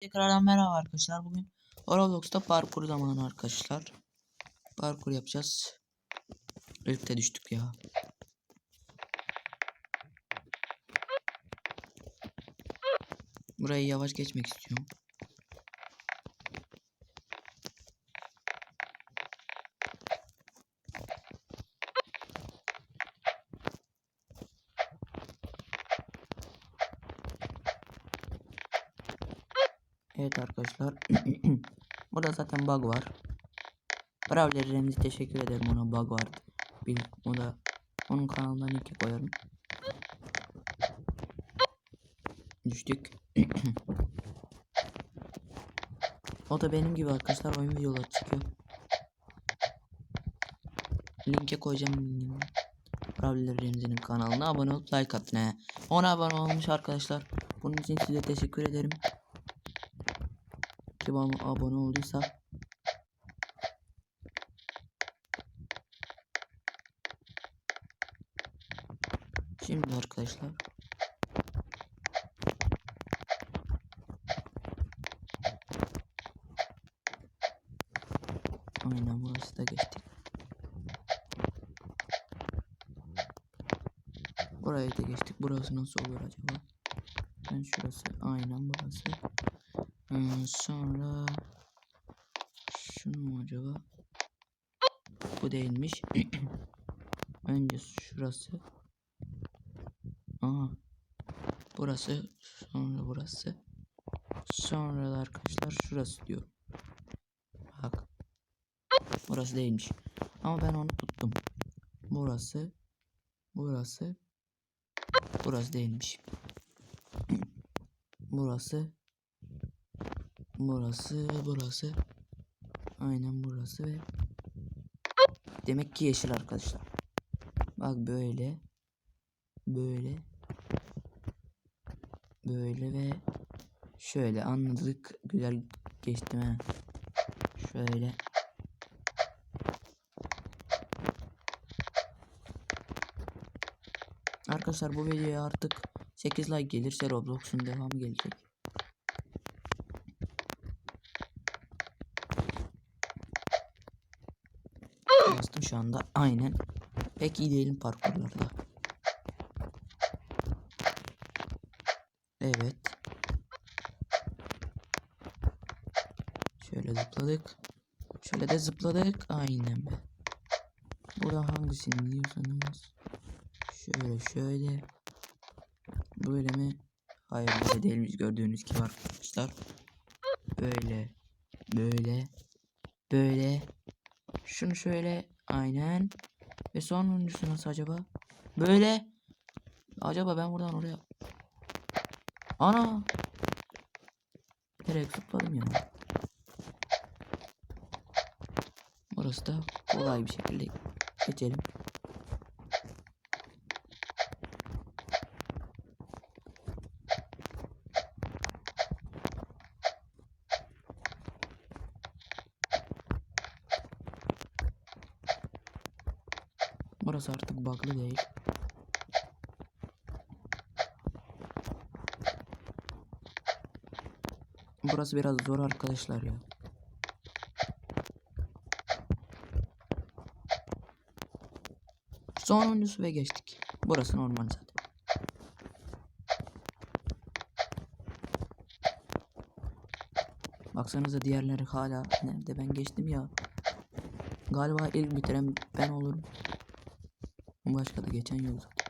Tekrardan merhaba arkadaşlar. Bugün Roblox'ta parkur zamanı arkadaşlar. Parkur yapacağız. De düştük ya. Burayı yavaş geçmek istiyorum. Evet arkadaşlar. Burada zaten bug var. Bravler Remzi teşekkür ederim ona bug var. Bil, o da onun kanalından link koyarım. Düştük. o da benim gibi arkadaşlar oyun videoları çekiyor. Linke koyacağım. Bravler Remzi'nin kanalına abone olup like atın he. Ona abone olmuş arkadaşlar. Bunun için size teşekkür ederim bana abone olduysa Şimdi arkadaşlar Aynen burası da geçtik. Burayı da geçtik. Burası nasıl olur acaba? Ben şurası aynen burası. Hmm, sonra şunu mu acaba? Bu değilmiş. Önce şurası. Aha. Burası. Sonra burası. Sonra da arkadaşlar şurası diyor. Bak. Burası değilmiş. Ama ben onu tuttum. Burası. Burası. Burası değilmiş. Burası. Burası, burası. Aynen burası ve demek ki yeşil arkadaşlar. Bak böyle. Böyle. Böyle ve şöyle anladık. Güzel geçtim ha. Şöyle. Arkadaşlar bu videoya artık 8 like gelirse Roblox'un devamı gelecek. Şu anda. Aynen. Pek iyi değilim parkurlarda. Evet. Şöyle zıpladık. Şöyle de zıpladık. Aynen be. Burada hangisini biliyorsanız. Şöyle şöyle. Böyle mi? Hayır böyle değilmiş gördüğünüz gibi arkadaşlar. Böyle. Böyle. Böyle. Şunu şöyle aynen. Ve sonuncusu nasıl acaba? Böyle. Acaba ben buradan oraya. Ana. Direkt zıpladım ya. Burası da kolay bir şekilde geçelim. Burası bug'lı değil. Burası biraz zor arkadaşlar ya. Sonuncusu ve geçtik. Burası normal zaten. Baksanıza diğerleri hala nerede ben geçtim ya. Galiba ilk bitiren ben olurum. Başka da geçen yok zaten.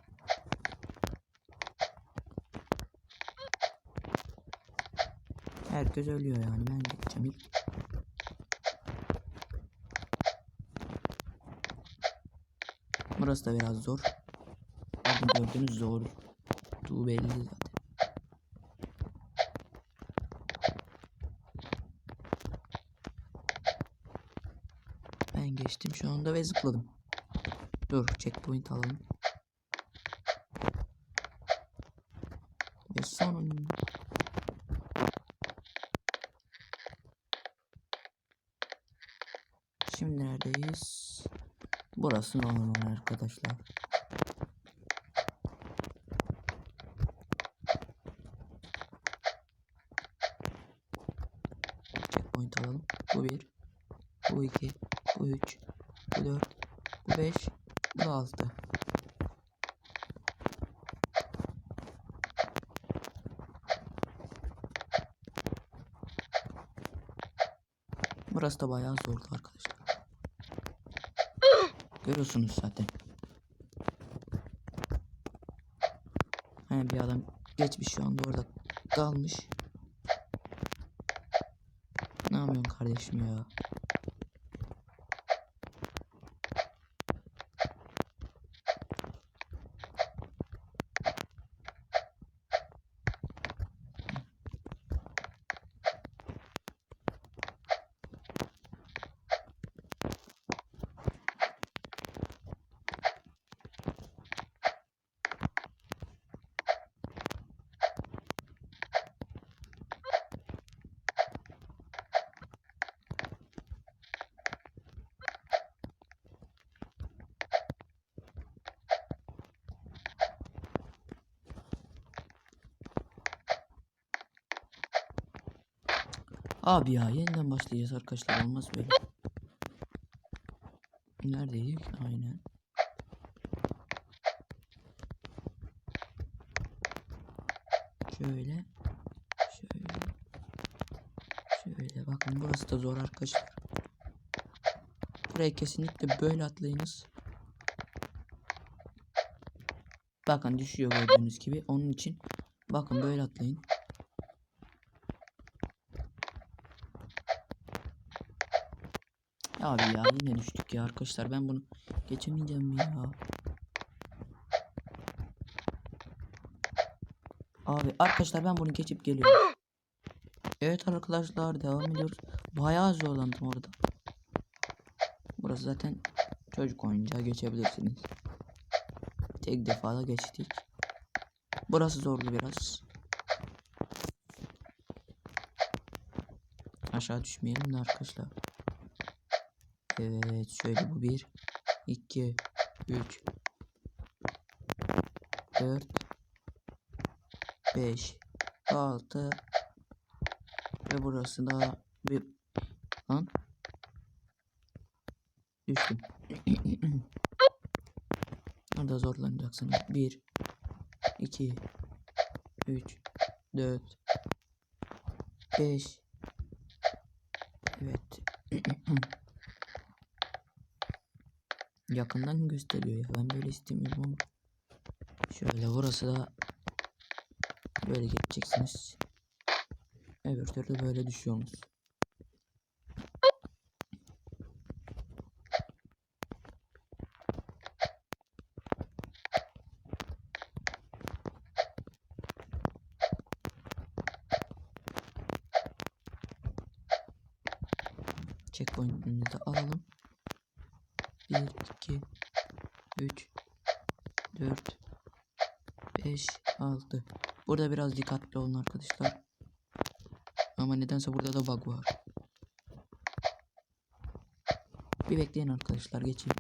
Herkes ölüyor yani ben geçeceğim ilk. Burası da biraz zor. Bakın gördüğünüz zor. Du belli zaten. Ben geçtim şu anda ve zıpladım. Dur checkpoint alalım. Ve son Şimdi neredeyiz? Burası normal arkadaşlar. Checkpoint alalım. Bu bir. Bu iki. Bu üç. Bu dört. Bu beş. Bu da altı. Burası da bayağı zordu arkadaşlar. Görüyorsunuz zaten. Hani bir adam geçmiş şu anda orada kalmış. Ne yapıyorsun kardeşim ya? Abi ya yeniden başlayacağız arkadaşlar olmaz böyle. Neredeydik? Aynen. Şöyle. Şöyle. Şöyle bakın burası da zor arkadaşlar. Buraya kesinlikle böyle atlayınız. Bakın düşüyor gördüğünüz gibi. Onun için bakın böyle atlayın. Abi ya yine düştük ya arkadaşlar ben bunu geçemeyeceğim ya. Abi arkadaşlar ben bunu geçip geliyorum. Evet arkadaşlar devam ediyoruz. Bayağı zorlandım orada. Burası zaten çocuk oyuncağı geçebilirsiniz. Tek defada geçtik. Burası zorlu biraz. Aşağı düşmeyelim de arkadaşlar. Evet şöyle bu bir, iki, üç, dört, beş, altı ve burası da bir lan düştüm. Orada zorlanacaksın. Bir, iki, üç, dört, beş. Evet. Yakından gösteriyor ya. Ben böyle istemiyorum. Şöyle burası da böyle geçeceksiniz. Öbür türlü böyle düşüyorsunuz. Checkpoint'imizi alalım. 1, 2, 3, 4, 5, 6. Burada biraz dikkatli olun arkadaşlar. Ama nedense burada da bug var. Bir bekleyin arkadaşlar geçeyim.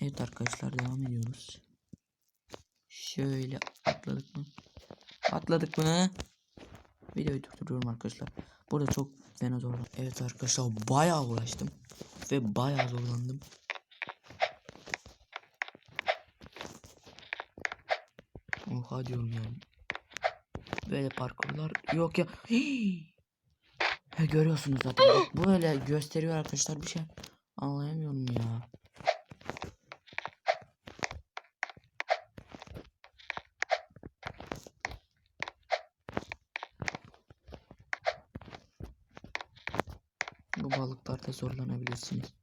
Evet arkadaşlar devam ediyoruz. Şöyle atladık mı? Atladık mı? Videoyu durduruyorum arkadaşlar. Burada çok fena zorlandım. Evet arkadaşlar bayağı uğraştım. Ve bayağı zorlandım. Oha diyorum ya. Böyle parkurlar yok ya. Hii. Görüyorsunuz zaten. Bak, Böyle gösteriyor arkadaşlar bir şey anlayamıyorum ya. Bu balıklarda zorlanabilirsiniz.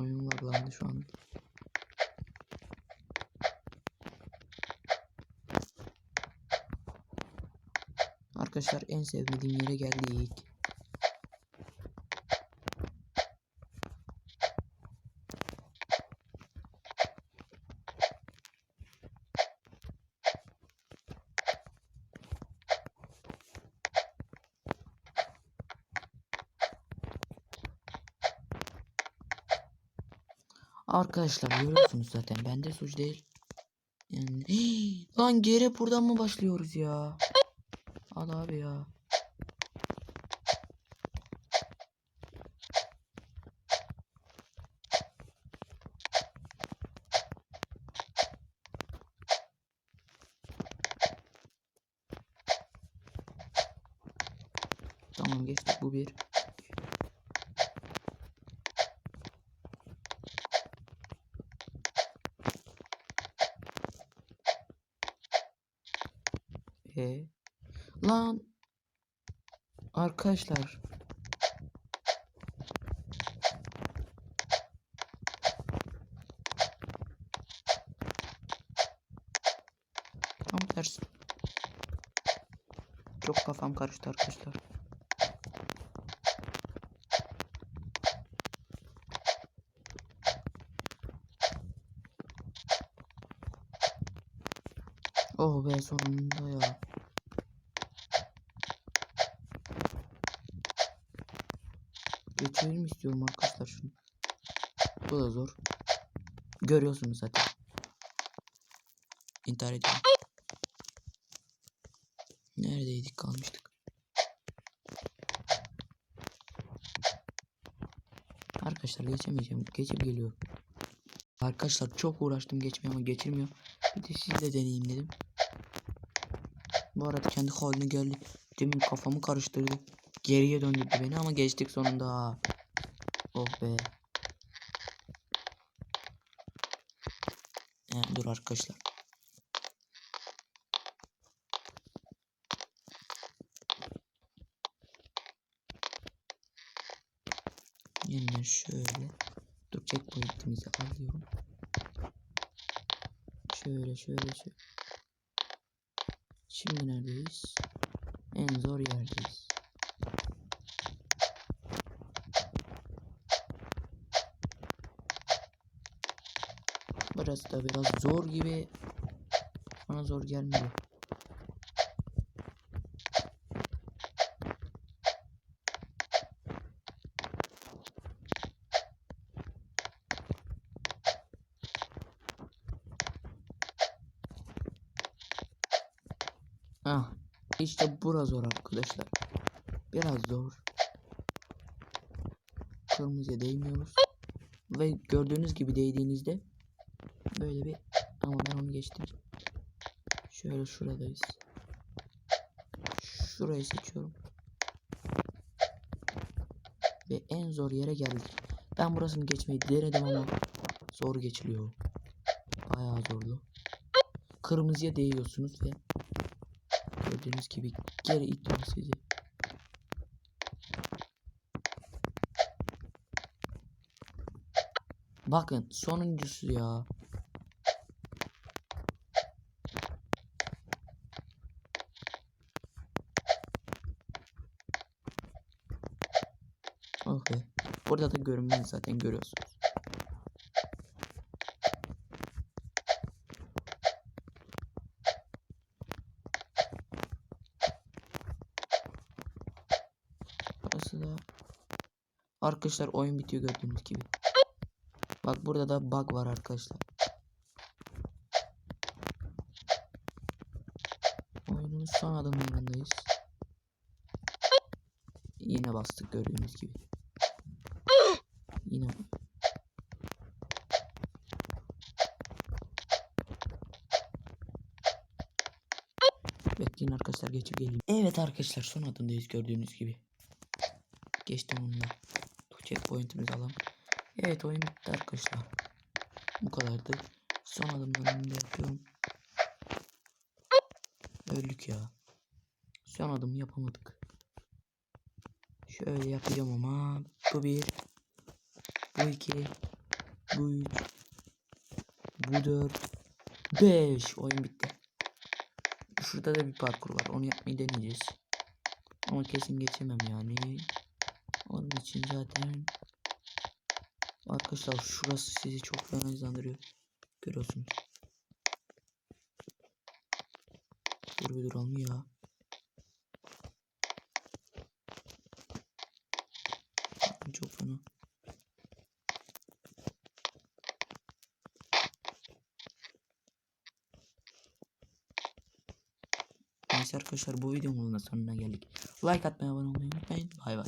Oyun laglandı şu an. Arkadaşlar en sevmediğim yere geldik. Arkadaşlar görüyorsunuz zaten. Bende suç değil. Yani lan geri buradan mı başlıyoruz ya? Al abi ya. Tamam geçtik bu bir. Lan arkadaşlar tam tersi. Çok kafam karıştı arkadaşlar. Oh be sonunda ya. Geçelim istiyorum arkadaşlar şunu. Bu da zor. Görüyorsunuz zaten. İntihar ediyorum. Neredeydik kalmıştık. Arkadaşlar geçemeyeceğim. Geçip geliyorum. Arkadaşlar çok uğraştım geçmeye ama geçirmiyor. Bir de sizle deneyeyim dedim. Bu arada kendi haline geldi. Demin kafamı karıştırdı. Geriye döndürdü beni ama geçtik sonunda. Oh be. He, dur arkadaşlar. Yeniden şöyle. Dur checkpoint'imizi alıyorum. Şöyle şöyle şöyle. Şimdi neredeyiz? En zor yerdeyiz. Burası da biraz zor gibi. Bana zor gelmiyor. Ah, işte bura zor arkadaşlar. Biraz zor. Kırmızıya değmiyoruz. Ve gördüğünüz gibi değdiğinizde böyle bir ama ben onu geçtim. Şöyle şuradayız. Şurayı seçiyorum. Ve en zor yere geldik. Ben burasını geçmeyi denedim ama zor geçiliyor. Bayağı zorlu. Kırmızıya değiyorsunuz ve gördüğünüz gibi geri itiyor sizi. Bakın sonuncusu ya. Oh be. Burada da görünmez zaten görüyorsunuz. Burası da Arkadaşlar oyun bitiyor gördüğünüz gibi. Bak burada da bug var arkadaşlar. Oyunun son adımlarındayız. Yine bastık gördüğünüz gibi. Yine Bekleyin arkadaşlar geçip geleyim. Evet arkadaşlar son adımdayız gördüğünüz gibi. Geçtim onunla. Checkpoint'imizi alalım. Evet oyun bitti arkadaşlar. Bu kadardı. Son adımlarını da yapıyorum. Öldük ya. Son adımı yapamadık. Şöyle yapacağım ama bu bir, bu iki, bu üç, bu dört, beş. Oyun bitti. Şurada da bir parkur var. Onu yapmayı deneyeceğiz. Ama kesin geçemem yani. Onun için zaten Arkadaşlar şurası sizi çok fena hızlandırıyor. Görüyorsunuz. Dur bir duralım ya. Çok fena. Neyse arkadaşlar bu videonun da sonuna geldik. Like atmayı abone olmayı unutmayın. Bay bay.